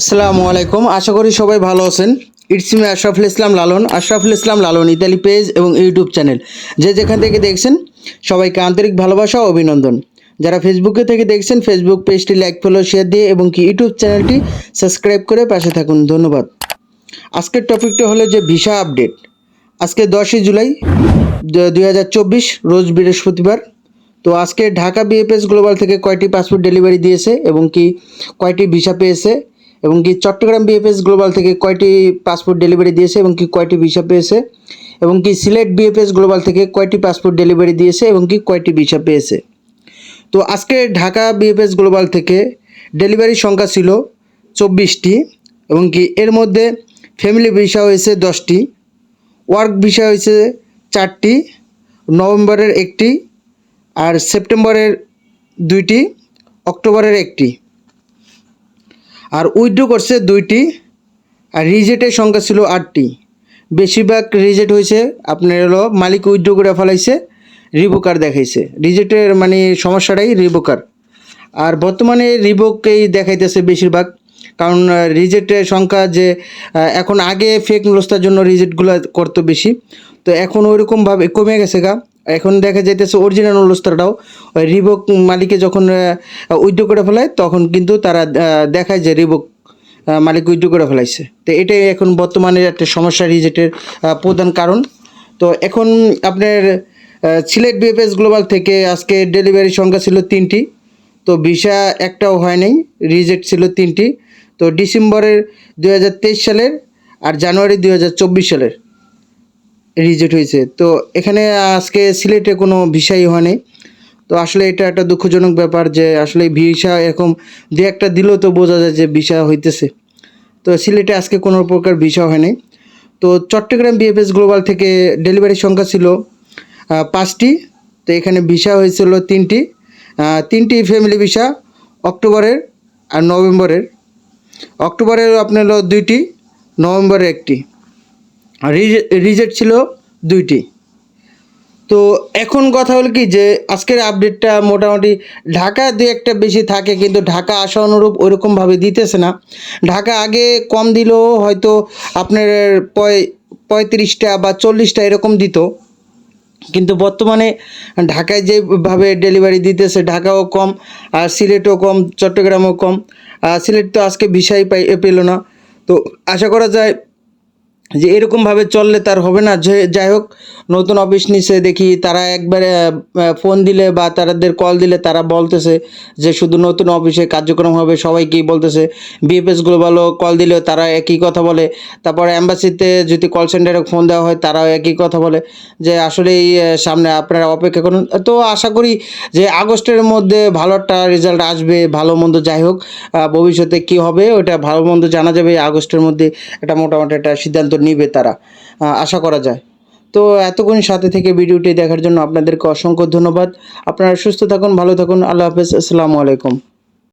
আসসালামু আলাইকুম। আশা করি সবাই ভালো আছেন। It's me Ashraful Islam Lalon Ashraful Islam Lalon Italy page এবং ইউটিউব চ্যানেল যে যেখান থেকে দেখছেন, সবাইকে আন্তরিক ভালোবাসা ও অভিনন্দন। যারা ফেসবুকে থেকে দেখছেন ফেসবুক পেজটি লাইক ফলো শেয়ার দিয়ে এবং কি ইউটিউব চ্যানেলটি সাবস্ক্রাইব করে পাশে থাকুন। ধন্যবাদ। আজকের টপিকটা হলো যে ভিসা আপডেট আজকে দশই জুলাই দুই হাজার চব্বিশ, রোজ বৃহস্পতিবার। তো আজকে ঢাকা বিএফএস গ্লোবাল থেকে কয়টি পাসপোর্ট ডেলিভারি দিয়েছে এবং কি কয়টি ভিসা পেয়েছে? এবং কি চট্টগ্রাম বিএফএস গ্লোবাল থেকে কয়টি পাসপোর্ট ডেলিভারি দিয়েছে এবং কি কয়টি ভিসা পেয়েছে? এবং কি সিলেট বিএফএস গ্লোবাল থেকে কয়টি পাসপোর্ট ডেলিভারি দিয়েছে এবং কি কয়টি ভিসা পেয়েছে? তো আজকে ঢাকা বিএফএস গ্লোবাল থেকে ডেলিভারি সংখ্যা ছিল চব্বিশটি এবং কি এর মধ্যে ফ্যামিলি ভিসা হয়েছে দশটি ওয়ার্ক ভিসা হয়েছে চারটি, নভেম্বরের একটি, আর সেপ্টেম্বরের দুইটি, অক্টোবরের একটি। আর উইথড্র করছে দুইটি, আর রিজেটের সংখ্যা ছিল আটটি। বেশিরভাগ রিজেক্ট হয়েছে, আপনার হলো মালিক উইথড্র করে ফেলাইছে, রিবোকার দেখাইছে। রিজেক্টের মানে সমস্যাটাই রিবোকার। আর বর্তমানে রিবোককেই দেখাইতেছে বেশিরভাগ, কারণ রিজেক্টের সংখ্যা যে এখন আগে ফেক নুলস্তার জন্য রিজেক্টগুলো করতো বেশি। তো এখন ওইরকমভাবে কমে গেছে গা। এখন দেখা যাইতেছে অরিজিনাল ওই রিবোক মালিকে যখন উইথড্র করে ফেলায় তখন কিন্তু তারা দেখায় যে রিবোক মালিক উইথড্র করে ফেলাইছে। তো এটাই এখন বর্তমানে একটা সমস্যা রিজেক্টের আহ, প্রধান কারণ। তো এখন আপনার সিলেট বিএফএস গ্লোবাল থেকে আজকে ডেলিভারি সংখ্যা ছিল তিনটি। তো ভিসা একটাও হয় নাই রিজেক্ট ছিল তিনটি। তো ডিসেম্বরের দু হাজার তেইশ সালের আর জানুয়ারি দুই হাজার চব্বিশ সালের। রিজেক্ট হয়েছে। তো এখানে আজকে সিলেটে কোনো ভিসাই হয়নি। তো আসলে এটা একটা দুঃখজনক ব্যাপার যে আসলে ভিসা এরকম দু একটা দিলেও তো বোঝা যায় যে ভিসা হইতেছে। তো সিলেটে আজকে কোনো প্রকার ভিসা হয়নি। তো চট্টগ্রাম বিএফএস গ্লোবাল থেকে ডেলিভারি সংখ্যা ছিল পাঁচটি। তো এখানে ভিসা হয়েছিল তিনটি। তিনটি ফ্যামিলি ভিসা অক্টোবরের আর নভেম্বরের। অক্টোবরের আপনার দুইটি, নভেম্বরের একটি। রিজেক্ট ছিল দুইটি। তো এখন কথা হল কি যে, আজকের আপডেটটা মোটামুটি ঢাকা দু একটা বেশি থাকে, কিন্তু ঢাকা আসা অনুরূপ ওইরকমভাবে দিতেছে না। ঢাকা আগে কম দিলেও হয়তো আপনার পঁয়, পঁয়ত্রিশটা বা চল্লিশটা এরকম দিত। কিন্তু বর্তমানে ঢাকায় যেভাবে ডেলিভারি দিতেছে, ঢাকাও কম, আর সিলেটও কম, চট্টগ্রামও কম। সিলেট তো আজকে ভিসাই পাই, পেল না। তো আশা করা যায় যে এরকমভাবে চললে তার হবে না। যাই হোক, নতুন অফিস নিচে দেখি তারা একবারে ফোন দিলে বা তাদের কল দিলে তারা বলতেছে যে, শুধু নতুন অফিসে কার্যক্রম হবে, সবাইকেই বলতেছে। বিএফএস গ্লোবালও কল দিলেও তারা একই কথা বলে। তারপর অ্যাম্বাসিতে যদি কল সেন্টারে ফোন দেওয়া হয়, তারাও একই কথা বলে। যে, আসলেই সামনে আপনারা অপেক্ষা করুন। তো আশা করি যে, আগস্টের মধ্যে ভালো একটা রেজাল্ট আসবে, ভালো মন্দ যাই হোক ভবিষ্যতে কি হবে, ওটা ভালো মন্দ জানা যাবে। আগস্টের মধ্যে একটা মোটামুটি একটা সিদ্ধান্ত নিবে তারা আশা করা যায়। তো এতক্ষণ সাথে থেকে ভিডিওটি দেখার জন্য আপনাদেরকে অসংখ্য ধন্যবাদ। আপনারা সুস্থ থাকুন, ভালো থাকুন, আল্লাহ হাফেজ, আসসালামু আলাইকুম।